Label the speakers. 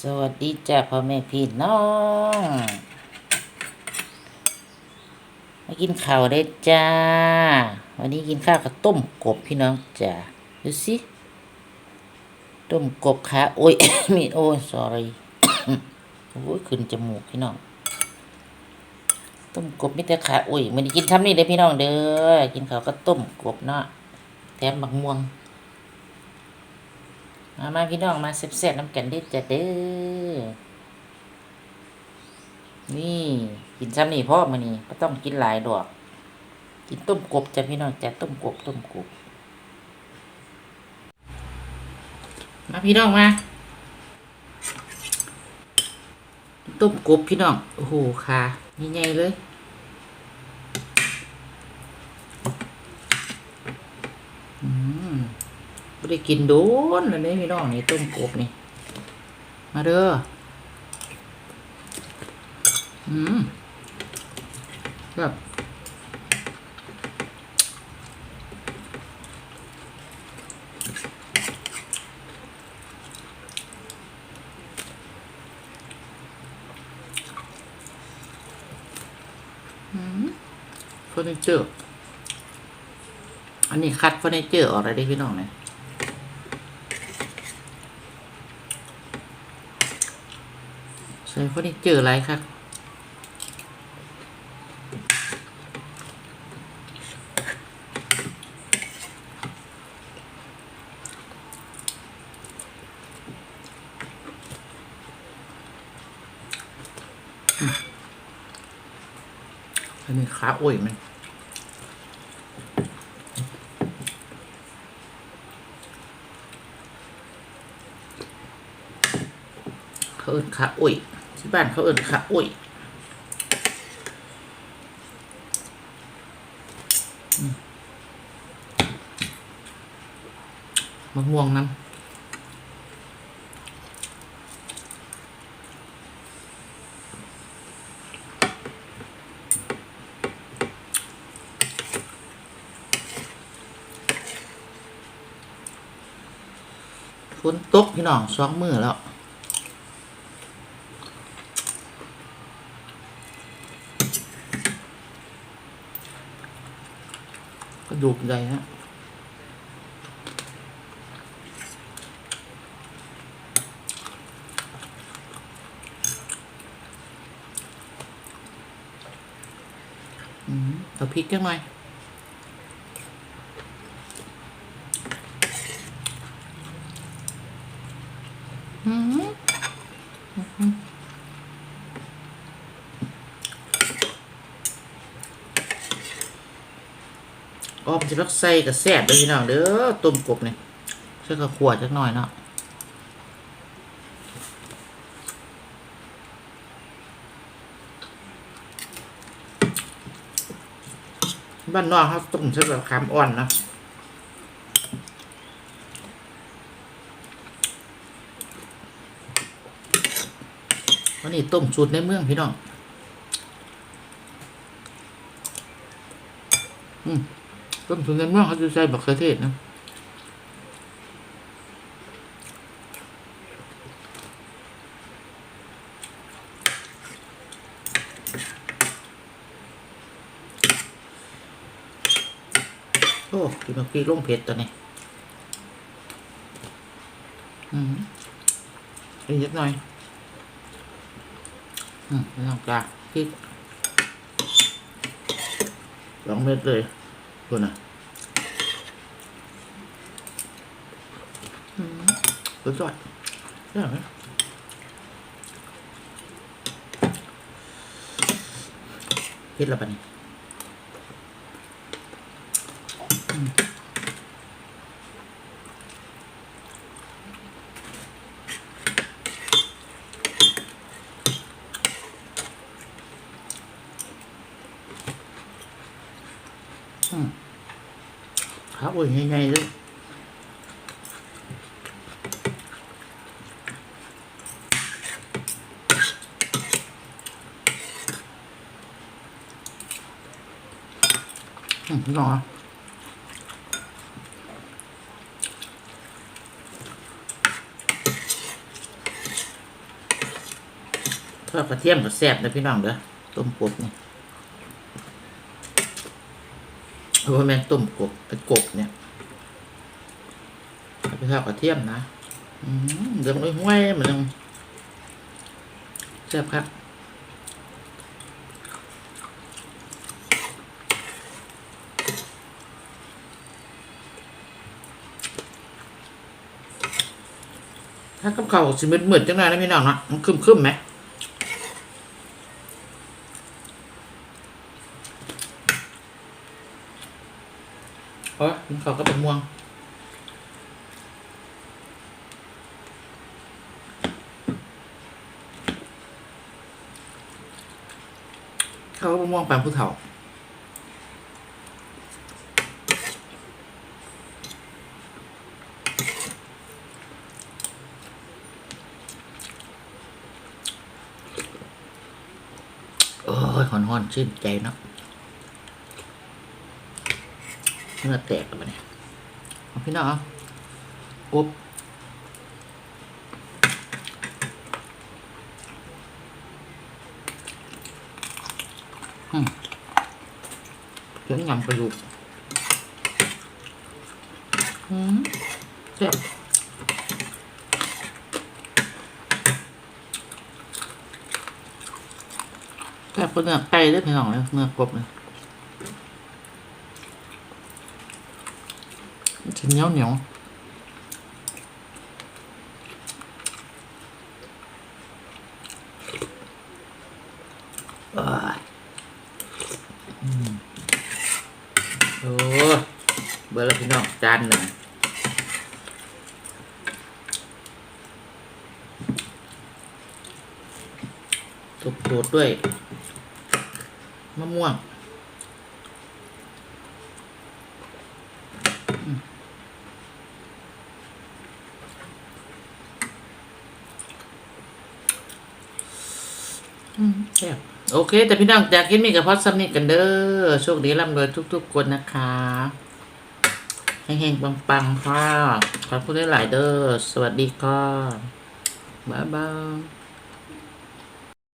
Speaker 1: สวัสดีจ้าพ่อแม่พี่น้อง มากินข้าวได้จ้า วันนี้กินข้าวกับต้มกบพี่น้องจ้าดูสิต้มกบขาโอ้ย มีโอ้ย sorry โอ้ยขึ้นจมูกพี่น้องต้มกบมีแต่ขาโอ้ยมันกินทำนี่เลยพี่น้องเด้อกินข้าวก็ต้มกบเนาะแถมบักม่วง มามาพี่น้องมาเซ็บๆน้ำกันได้จะเด้อ นี่ กินซ้ำนี่พ่อมานี่ก็ต้องกินหลายดอก กินต้มกบจ้ะพี่น้องจ้ะต้มกบต้มกบ มาพี่น้องมาต้มกบพี่น้อง โอ้โหค่ะนี่ใหญ่เลย อืม ไม่ได้กินโดนเลยนี่พี่น้องนี่ต้มกบนี่ มาเด้ออืมแบบอืมเฟอร์นิเจอร์ อันนี้คัดเฟอร์นิเจอร์ออกอะไรได้พี่น้องเนี่ย ส่เฟอร์นิเจออะไรครับอันนี้ขาอ้วยมันเขาเอิ้นขาอ้วย ที่บ้านเขาเอิ้นขาอ้ยมมะม่วงน้ำฝนตกพี่น้องสองมือแล้ว ระดูกใหญ่ฮะเอาพริกจังหน่ ออมจะรักใส่กับแซ่บเลยพี่น้องเด้อต้มกบเนี่ยใส่กับขวดจักหน่อยเนาะบ้านนอกเขาต้มใช้แบบคำอ่อนนะวันนี้ต้มสูตรในเมืองพี่น้อง อืม ต้มสูตรในเมืองเขาจะใส่บักเขือเทศนะโอ้กินมากี้ลงเผ็ดตัวนี้อืมอีกนิดหน่อย อืมไม่ต้องกลาพริกสองเม็ดเลย คุณอะอืมสุดยอดได้ไหมพริกละปะนี่ ขาโอ้ยใหญ่ๆเลยอืมพี่น้องอะทอดกระเทียมกับแซ่บนะพี่น้องเด้อต้มกบนี่ เพราะว่าแม่นต้มกบเป็นกบเนี่ยเอาไปทอดกระเทียมนะเดือดห้วยเหมือนแซ่บครับถ้ากับเขาสิมืดมืดๆจังเลยนะพี่น้องนะมันคึมคึมๆไหมโอ้ย กินข้าวก็เป็นม่วงข้าวก็เป็นม่วงปานผู้เฒ่าโอ้ยหอนหอนๆชื่นใจเนาะ เนื้อแตกแล้วมาเนี่ยเอาพี่น้องอบอืมเดี๋ยวยำกระดูกอืมแซ่บแค่เนื้อไก่ได้พี่น้องเลยเนื้อกบเลยมันจะเหนียวเหนียวอ่าอืมโอ้เบอร์ละพี่น้องจานหนึ่งตุบตูดด้วยมะม่วงอืมอืมแซ่บ โอเค แต่พี่น้องอยากกินมีกับพอดซัมนี่กันเด้อโชคดีร่ำรวยทุก ๆ คนนะคะเฮงๆปังๆค่ะขอบคุณหลายๆเด้อสวัสดีค่ะบ๊ายบาย